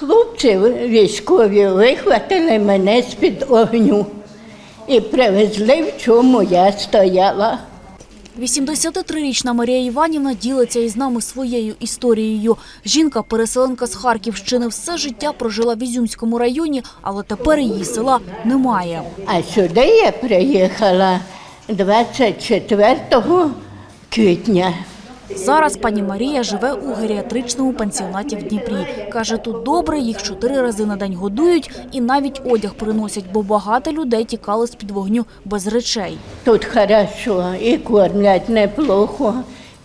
Хлопці військові вихватили мене з-під огню і привезли, в чому я стояла. 83-річна Марія Іванівна ділиться із нами своєю історією. Жінка, переселенка з Харківщини, все життя прожила в Ізюмському районі, але тепер її села немає. А сюди я приїхала 24 квітня. Зараз пані Марія живе у геріатричному пансіонаті в Дніпрі. Каже, тут добре, їх чотири рази на день годують і навіть одяг приносять, бо багато людей тікали з-під вогню без речей. Тут хорошо і кормлять неплохо,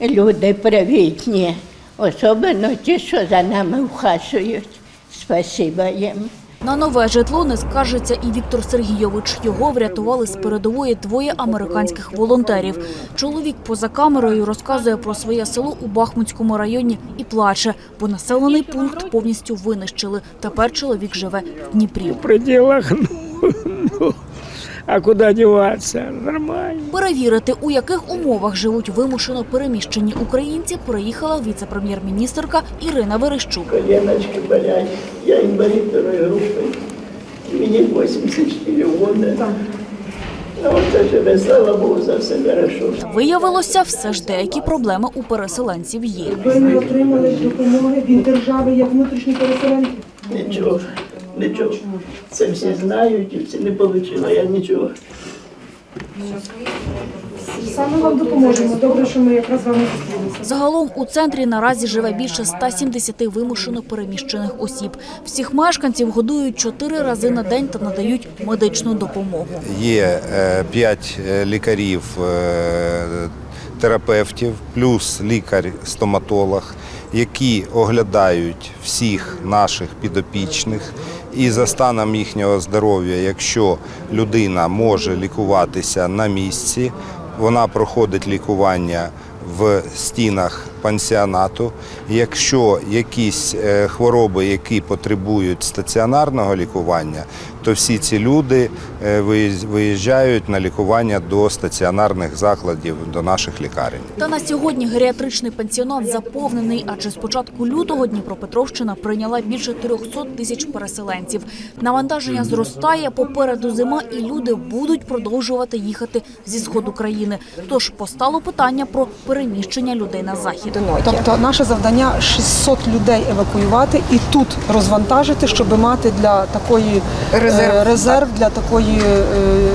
люди привітні, особливо ті, що за нами вхажують. Спасибо їм. На нове житло не скаржиться і Віктор Сергійович. Його врятували з передової двоє американських волонтерів. Чоловік поза камерою розказує про своє село у Бахмутському районі і плаче, бо населений пункт повністю винищили. Тепер чоловік живе в Дніпрі. в пределах, ну, а куда деваться? Нормально. Перевірити, у яких умовах живуть вимушено переміщені українці, приїхала віце-прем'єр-міністерка Ірина Верещук. коленочки болять. Я инвалид второй группы. Мне 84 года. Ну, живе, слава Богу, за все хорошо. Виявилося, все ж деякі проблеми у переселенців є. Ви не отримали допомоги від держави як внутрішні переселенці? Нічого, нічого. Це всі знають і всі не отримала я нічого. Саме вам допоможемо. Добре, що ми якраз з вами зустрілися. Загалом у центрі наразі живе більше 170 вимушено переміщених осіб. Всіх мешканців годують чотири рази на день та надають медичну допомогу. Є е, п'ять е, лікарів, е, терапевтів, плюс лікар-стоматолог, які оглядають всіх наших підопічних. І за станом їхнього здоров'я, якщо людина може лікуватися на місці, вона проходить лікування в стінах пансіонату. Якщо якісь е, хвороби, які потребують стаціонарного лікування, то всі ці люди е, виїжджають на лікування до стаціонарних закладів, до наших лікарень. Та на сьогодні геріатричний пансіонат заповнений, адже з початку лютого Дніпропетровщина прийняла більше 300 тисяч переселенців. Навантаження зростає, попереду зима, і люди будуть продовжувати їхати зі сходу країни. Тож постало питання про переміщення людей на захід. Тобто наше завдання 600 людей евакуювати і тут розвантажити, щоб мати для такої резерв, резерв для такої, е,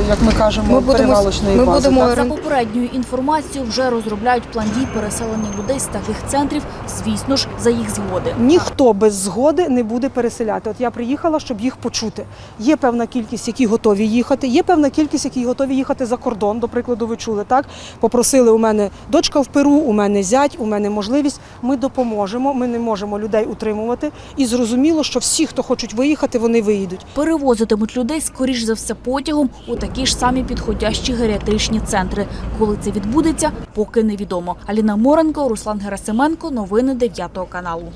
як ми кажемо, Ми будемо- перевалочної ми бази. будемо? За попередньою інформацією, вже розробляють план дій переселення людей з таких центрів, звісно ж, за їх згоди. Ніхто без згоди не буде переселяти. От я приїхала, щоб їх почути. Є певна кількість, які готові їхати. Є певна кількість, які готові їхати за кордон. До прикладу, ви чули так. Попросили у мене дочка в Перу, у мене зять, у мене можливість. Ми допоможемо. Ми не можемо людей утримувати. І зрозуміло, що всі, хто хочуть виїхати, вони виїдуть. Перевозитимуть людей, скоріш за все, потягом у такі ж самі підходящі геріатричні центри. Коли це відбудеться, поки невідомо. Аліна Моренко, Руслан Герасименко. Новини 9 каналу.